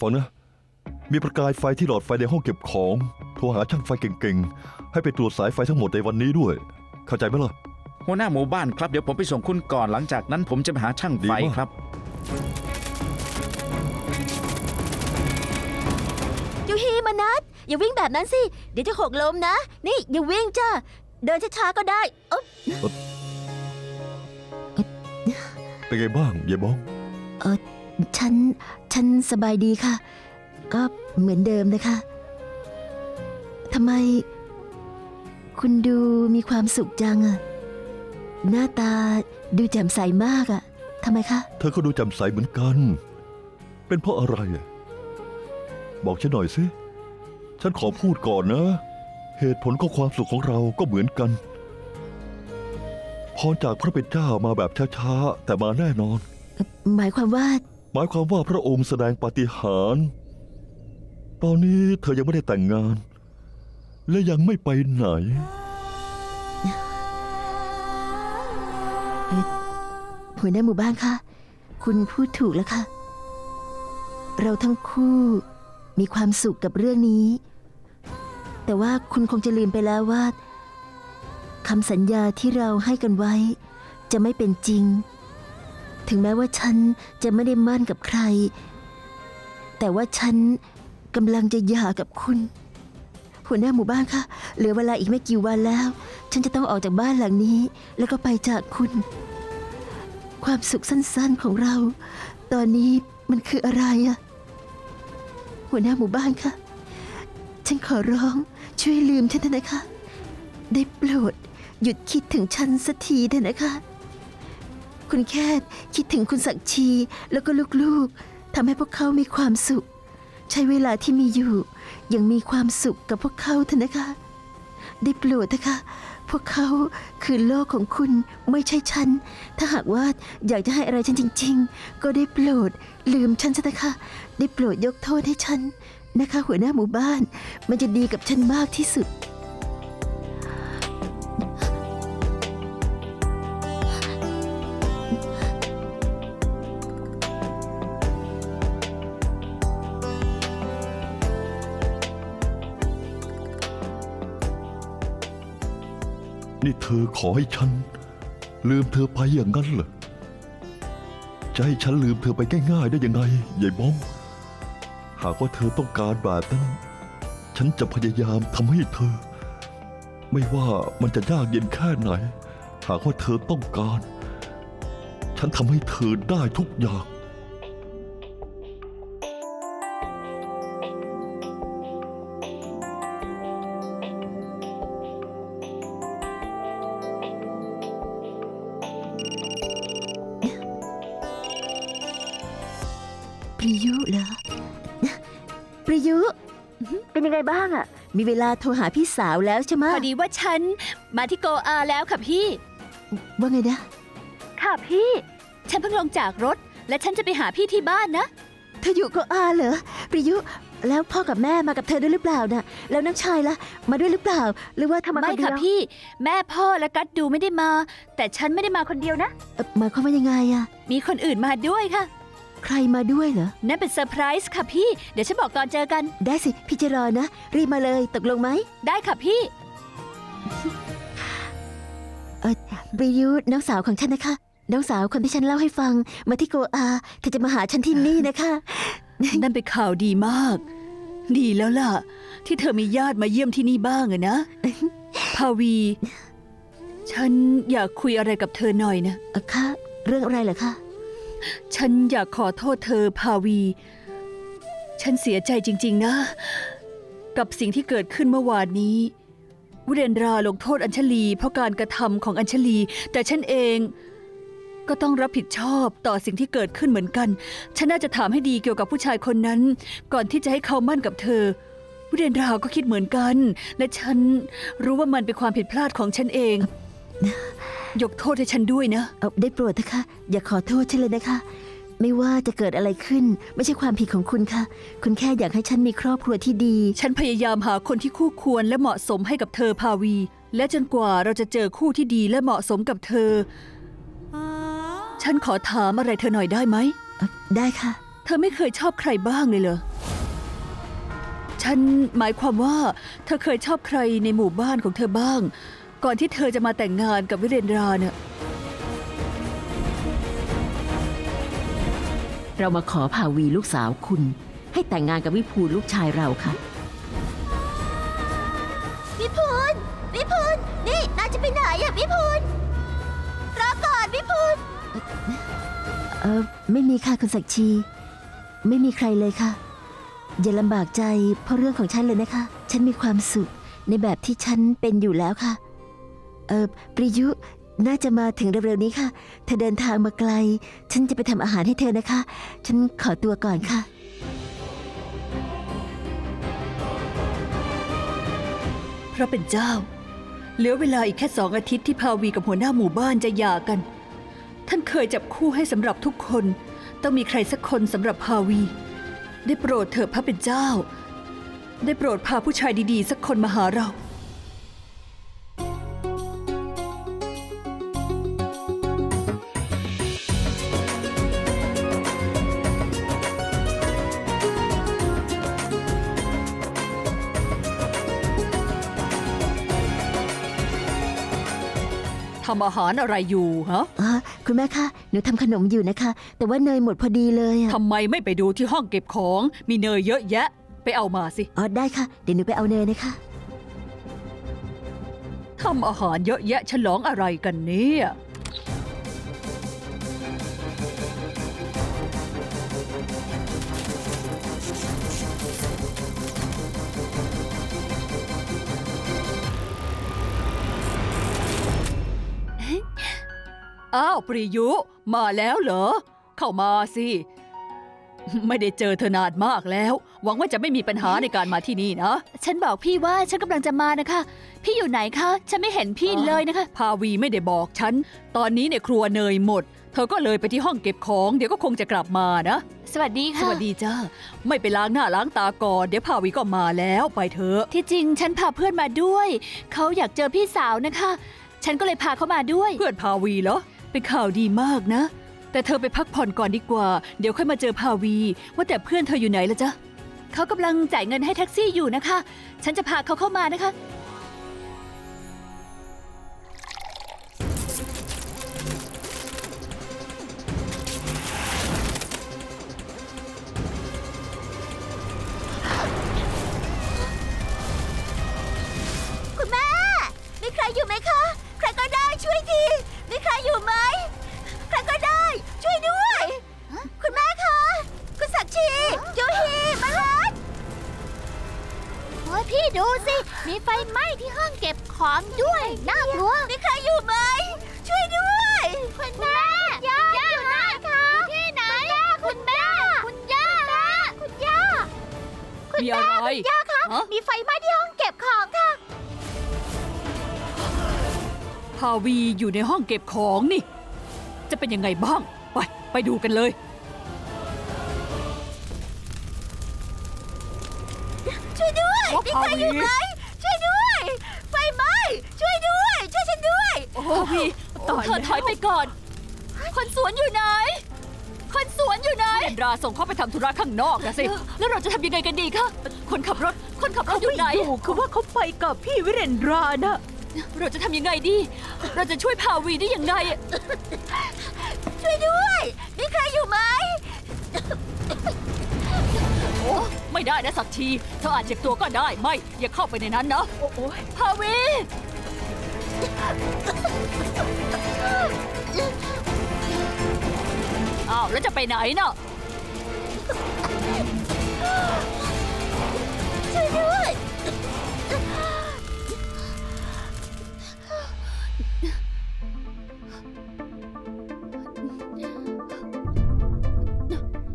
ฟังนะ มีประกายไฟที่หลอดไฟในห้องเก็บของ โทรหาช่างไฟเก่งๆ ให้ไปตรวจสายไฟทั้งหมดในวันนี้ด้วย เข้าใจไหมล่ะ หัวหน้าหมู่บ้านครับเดี๋ยวผมไปส่งคุณก่อนหลังจากนั้นผมจะไปหาช่างไฟดีมาก ครับ ยูฮีมานัดอย่าวิ่งแบบนั้นสิ เดี๋ยวจะหกล้มนะ นี่ อย่าวิ่งจ้าเดินช้าๆก็ได้เอ๊บเป็นไงบ้างยายบ้อง ฉัน ฉันสบายดีค่ะ ก็เหมือนเดิมนะคะทำไม คุณดูมีความสุขจังอะหน้าตาดูแจ่มใสมากอะทำไมคะ เธอก็ดูแจำใสเหมือนกัน เป็นเพราะอะไรอะบอกฉันหน่อยสิ ฉันขอพูดก่อนนะ เหตุผลของความสุขของเราก็เหมือนกันพรจากพระเป็นเจ้ามาแบบช้าๆ แต่มาแน่นอน หมายความว่า หมายความว่าพระองค์แสดงปาฏิหาริย์ตอนนี้เธอยังไม่ได้แต่งงาน และยังไม่ไปไหน หัวหน้าหมู่บ้านคะคุณพูดถูกแล้วค่ะ เราทั้งคู่มีความสุขกับเรื่องนี้ แต่ว่าคุณคงจะลืมไปแล้วว่าคำสัญญาที่เราให้กันไว้ จะไม่เป็นจริง ถึงแม้ว่าฉันจะไม่ได้มั่นกับใคร แต่ว่าฉันกำลังจะหย่ากับคุณ หัวหน้าหมู่บ้านคะเหลือเวลาอีกไม่กี่วันแล้ว ฉันจะต้องออกจากบ้านหลังนี้ แล้วก็ไปจากคุณ ความสุขสั้นๆของเรา ตอนนี้มันคืออะไรอะหัวหน้าหมู่บ้านคะฉันขอร้องช่วยลืมฉันเถอะนะคะ ได้โปรดหยุดคิดถึงฉันสักทีเถอะนะคะ คุณแค่คิดถึงคุณศักดิ์ชีแล้วก็ลูกๆทำให้พวกเขามีความสุข ใช้เวลาที่มีอยู่ยังมีความสุขกับพวกเขาเถอะนะคะ ได้โปรดเถอะค่ะพวกเขาคือโลกของคุณไม่ใช่ฉัน ถ้าหากว่าอยากจะให้อะไรฉันจริง ๆ ก็ได้โปรดลืมฉันซะนะคะ ได้โปรดยกโทษให้ฉันนะคะ หัวหน้าหมู่บ้าน มันจะดีกับฉันมากที่สุด นี่เธอขอให้ฉัน ลืมเธอไปอย่างนั้นเหรอ จะให้ฉันลืมเธอไปง่ายๆได้ยังไงยายบองหากว่าเธอต้องการแบบนั้น ฉันจะพยายามทำให้เธอ ไม่ว่ามันจะยากเย็นแค่ไหน หากว่าเธอต้องการ ฉันทำให้เธอได้ทุกอย่าง ปริยุเหรอ ปริยุ เป็นยังไงบ้างอะมีเวลาโทรหาพี่สาวแล้วใช่ไหมพอดีว่าฉันมาที่โกอาแล้วค่ะพี่ ว่าไงนะ ค่ะพี่ ฉันเพิ่งลงจากรถ และฉันจะไปหาพี่ที่บ้านนะ เธออยู่ก็อาเหรอ ปริยุ แล้วพ่อกับแม่มากับเธอด้วยหรือเปล่าน่ะ แล้วน้องชายล่ะ มาด้วยหรือเปล่า หรือว่าทำมาไม่คนเดีค่ะยวพี่ แม่พ่อและกัดดูไม่ได้มา แต่ฉันไม่ได้มาคนเดียวนะเอ่อหมายความว่ายังไงอะมีคนอื่นมาด้วยค่ะ ใครมาด้วยเหรอ นั่นเป็นเซอร์ไพรส์ค่ะพี่ เดี๋ยวฉันบอกตอนเจอกัน ได้สิ พี่จะรอนะ รีบมาเลยตกลงไหม ได้ค่ะพี่ เออปริยุน้องสาวของฉันนะคะ น้องสาวคนที่ฉันเล่าให้ฟัง มาที่โกอาเธอจะมาหาฉันที่นี่นะคะ นั่นเป็นข่าวดีมาก ดีแล้วล่ะ ที่เธอมีญาติมาเยี่ยมที่นี่บ้างอะนะภาวี ฉันอยากคุยอะไรกับเธอหน่อยนะ เออค่ะ เรื่องอะไรเหรอคะ ฉันอยากขอโทษเธอภาวี ฉันเสียใจจริง ๆ นะ กับสิ่งที่เกิดขึ้นเมื่อวานนี้วิเรนราลงโทษอัญชลี เพราะการกระทำของอัญชลี แต่ฉันเองก็ต้องรับผิดชอบต่อสิ่งที่เกิดขึ้นเหมือนกัน ฉันน่าจะถามให้ดีเกี่ยวกับผู้ชายคนนั้น ก่อนที่จะให้เขามั่นกับเธอวิเรนราก็คิดเหมือนกัน และฉันรู้ว่ามันเป็นความผิดพลาดของฉันเอง ยกโทษให้ฉันด้วยนะ เอาได้โปรดเถอะค่ะอย่าขอโทษฉันเลยนะคะ ไม่ว่าจะเกิดอะไรขึ้น ไม่ใช่ความผิดของคุณค่ะ คุณแค่อยากให้ฉันมีครอบครัวที่ดี ฉันพยายามหาคนที่คู่ควรและเหมาะสมให้กับเธอภาวี และจนกว่าเราจะเจอคู่ที่ดีและเหมาะสมกับเธอ ฉันขอถามอะไรเธอหน่อยได้ไหม ได้ค่ะธอไม่เคยชอบใครบ้างเลยเหรอ ฉันหมายความว่า เธอเคยชอบใครในหมู่บ้านของเธอบ้าง ก่อนที่เธอจะมาแต่งงานกับวิเรนราเนี่ยเรามาขอพาวีลูกสาวคุณ ให้แต่งงานกับวิภูลลูกชายเราค่ะ วิพูลวิพูลนี่นายจะไปไหนอะวิพูลรอก่อนวิพูลเออไม่มีค่ะคุณศักดิ์ชี ไม่มีใครเลยค่ะ อย่าลำบากใจเพราะเรื่องของฉันเลยนะคะ ฉันมีความสุขในแบบที่ฉันเป็นอยู่แล้วค่ะ เออปริยุน่าจะมาถึงเร็วๆนี้ค่ะ เธอเดินทางมาไกล ฉันจะไปทำอาหารให้เธอนะคะ ฉันขอตัวก่อนค่ะ พระเป็นเจ้า เหลือเวลาอีกแค่สองอาทิตย์ที่พาวีกับหัวหน้าหมู่บ้านจะหย่ากัน ท่านเคยจับคู่ให้สำหรับทุกคน ต้องมีใครสักคนสำหรับพาวี ได้โปรดเถิดพระเป็นเจ้า ได้โปรดพาผู้ชายดีๆ สักคนมาหาเรา ทำอาหารอะไรอยู่ฮะอ๋อคุณแม่คะหนูทำขนมอยู่นะคะ แต่ว่าเนยหมดพอดีเลยอะทำไมไม่ไปดูที่ห้องเก็บของ มีเนยเยอะแยะ ไปเอามาสิอ๋อได้ค่ะ เดี๋ยวหนูไปเอาเนยนะคะ ทำอาหารเยอะแยะฉลองอะไรกันเนี่ย อ้าวปริยุ มาแล้วเหรอ เข้ามาสิ ไม่ได้เจอเธอนานมากแล้ว หวังว่าจะไม่มีปัญหาในการมาที่นี่นะ ฉันบอกพี่ว่าฉันกำลังจะมานะคะ พี่อยู่ไหนคะ ฉันไม่เห็นพี่เลยนะคะ พาวีไม่ได้บอกฉัน ตอนนี้ในครัวเนยหมด เธอก็เลยไปที่ห้องเก็บของ เดี๋ยวก็คงจะกลับมานะ สวัสดีสค่ะ วัสดีจ้า ไม่ไปล้างหน้าล้างตาก่อน เดี๋ยวพาวีก็มาแล้วไปเถอะ ที่จริงฉันพาเพื่อนมาด้วย เขาอยากเจอพี่สาวนะคะ ฉันก็เลยพาเขามาด้วย เพื่อนพาวีเหรอ เป็นข่าวดีมากนะ แต่เธอไปพักผ่อนก่อนดีกว่า เดี๋ยวค่อยมาเจอพาวี ว่าแต่เพื่อนเธออยู่ไหนละจ๊ะ เขากำลังจ่ายเงินให้แท็กซี่อยู่นะคะ ฉันจะพาเขาเข้ามานะคะ ของด้วยน่ากลัวมีใครอยู่ไหม ช่วยด้วยคุณแม่ย่าอยู่ไหนคะที่ไหนคุณแม่คุณย่าคุณย่ามีอะไรย่าคะฮะ มีไฟไหม้ที่ห้องเก็บของค่ะพาวีอยู่ในห้องเก็บของนี่ จะเป็นยังไงบ้าง ไป ไปดูกันเลย ช่วยด้วยว่ามีใครอยู่ไหม ช่วยด้วย ไฟไหม้ ช่วยด้วย ช่วยฉัน ด้วยพาวีตายเธอถอยไปก่อน คนสวนอยู่ไหน คนสวนอยู่ไหนเอ็นราส่งเขาไปทำธุระข้างนอกนะสิ แล้วเราจะทำยังไงกันดีคะ คนขับรถ คนขับรถอยู่ไหนคือว่าเขาไปกับพี่วิเรนรานะ เราจะทำยังไงดี เราจะช่วยพาวีได้ยังไง ช่วยด้วย มีใครอยู่ไหม โอ้ไม่ได้นะสักที เธออาจเจ็บตัวก็ได้ ไม่ อย่าเข้าไปในนั้นนะโอ้ยพาวี อ้าวแล้วจะไปไหนน่ะช่วยด้วย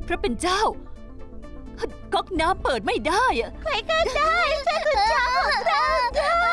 พระเป็นเจ้า ก๊อกน้ำเปิดไม่ได้อะ ใครก็ได้ช่วยคุณเจ้าของเราด้วย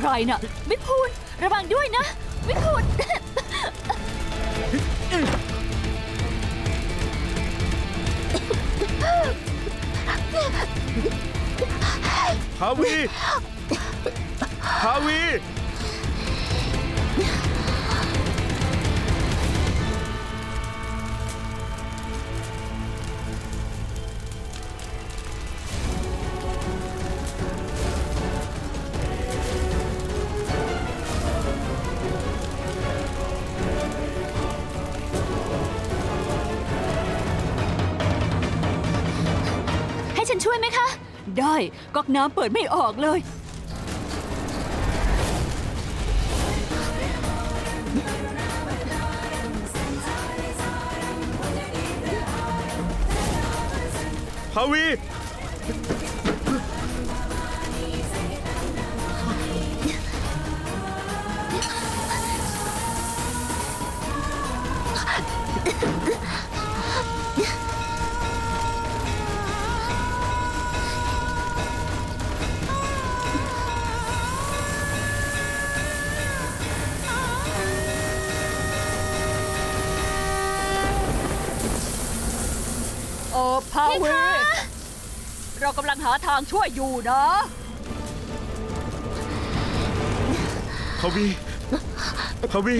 ใครน่ะวิพูดระวังด้วยนะวิพูดฮาวีฮาวี ฉันช่วยไหมคะ ได้ก๊อกน้ำเปิดไม่ออกเลย พาวีโเรากำลังหาทางช่วยอยู่นะพาวีพาวี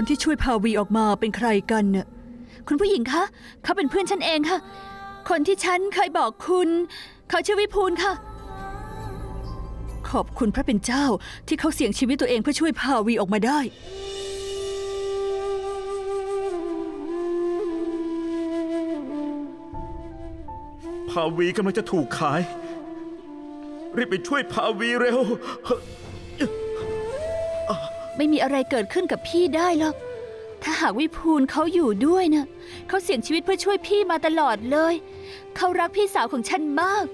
คนที่ช่วยพาวีออกมาเป็นใครกันน่ะคุณผู้หญิงคะเขาเป็นเพื่อนฉันเองค่ะ คนที่ฉันเคยบอกคุณ เขาชื่อวิพูลค่ะ ขอบคุณพระเป็นเจ้าที่เขาเสี่ยงชีวิตตัวเองเพื่อช่วยพาวีออกมาได้ พาวีกำลังจะถูกขาย รีบไปช่วยพาวีเร็ว ไม่มีอะไรเกิดขึ้นกับพี่ได้หรอก ถ้าหากวิพูลเขาอยู่ด้วยนะเขาเสี่ยงชีวิตเพื่อช่วยพี่มาตลอดเลย เขารักพี่สาวของฉันมาก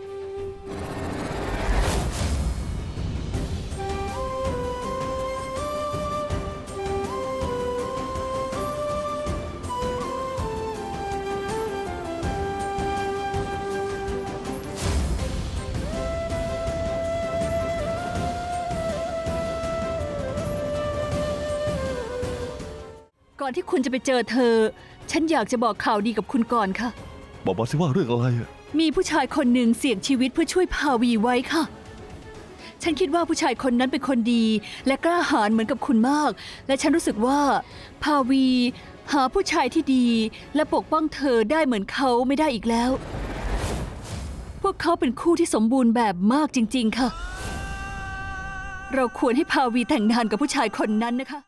ก่อนที่คุณจะไปเจอเธอ ฉันอยากจะบอกข่าวดีกับคุณก่อนค่ะ บอกมาสิว่าเรื่องอะไรอะมีผู้ชายคนหนึ่งเสี่ยงชีวิตเพื่อช่วยพาวีไว้ค่ะ ฉันคิดว่าผู้ชายคนนั้นเป็นคนดี และกล้าหาญเหมือนกับคุณมาก และฉันรู้สึกว่า พาวี หาผู้ชายที่ดี และปกป้องเธอได้เหมือนเขาไม่ได้อีกแล้ว พวกเขาเป็นคู่ที่สมบูรณ์แบบมากจริง ๆ ค่ะ เราควรให้พาวีแต่งงานกับผู้ชายคนนั้นนะคะ